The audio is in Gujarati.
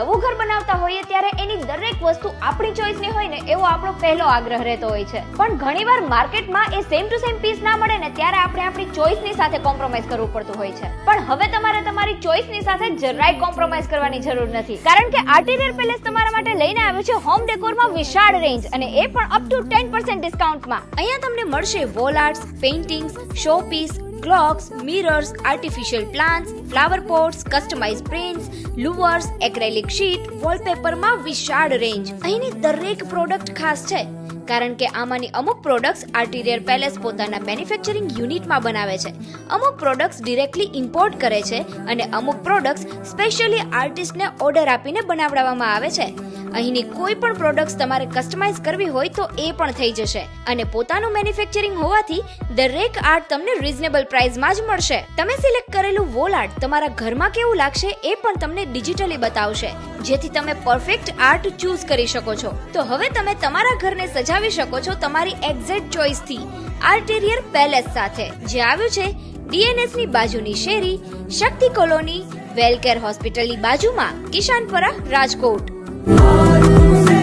હોઈએ ત્યારે એની દરેક વસ્તુ આપણી ચોઈસની હોય ને એવો આપણો પહેલો આગ્રહ રહેતો હોય છે. પણ ઘણીવાર માર્કેટમાં એ સેમ ટુ સેમ પીસ ના મળે ને ત્યારે આપણે આપણી ચોઈસની સાથે કોમ્પ્રોમાઇઝ કરવું પડતું હોય છે. પણ હવે તમારે તમારી ચોઈસની સાથે જરાય કોમ્પ્રોમાઇઝ કરવાની જરૂર નથી. કારણ કે આર્ટિરિયર પેલેસ તમારા માટે લઈને આવ્યું છે હોમ ડેકોરમાં વિશાળ રેન્જ અને એ પણ અપ ટુ ટેન પર્સન્ટ ડિસ્કાઉન્ટમાં અહીંયા તમને મળશે wall arts paintings show piece clocks mirrors artificial plants flower pots customise prints louvers acrylic sheet વોલપેપરમાં વિશાળ રેન્જ અહીંની દરેક પ્રોડક્ટ ખાસ છે. કારણ કે આમાંની અમુક પ્રોડક્ટ્સ આર્ટિરિયર પેલેસ પોતાના મેન્યુફેક્ચરિંગ યુનિટમાં બનાવે છે. અમુક પ્રોડક્ટ્સ ડિરેક્ટલી ઇમ્પોર્ટ કરે છે અને અમુક પ્રોડક્ટ્સ સ્પેશિયલી આર્ટિસ્ટને ઓર્ડર આપીને બનાવડાવવામાં આવે છે. અહીંની કોઈ પણ પ્રોડક્ટ્સ તમારે કસ્ટમાઇઝ કરવી હોય તો એ પણ થઈ જશે. અને પોતાનું મેન્યુફેક્ચરિંગ હોવાથી દરેક આર્ટ તમને રીઝનેબલ પ્રાઇસમાં જ મળશે. તમે સિલેક્ટ કરેલું વોલ આર્ટ તમારા ઘરમાં કેવું લાગશે એ પણ તમને ડિજિટલી બતાવશે. જેથી તમે પરફેક્ટ આર્ટ ચૂઝ કરી શકો છો. તો હવે તમે તમારા ઘરને સજાવી શકો છો તમારી એક્ઝેક્ટ ચોઇસથી આર્ટેરિયર પેલેસ સાથે, જે આવ્યું છે ડીએનએસની બાજુની શેરી, શક્તિ કોલોની વેલકેર હોસ્પિટલની બાજુમાં, કિશાનપરા, રાજકોટ. Oro, Senhor.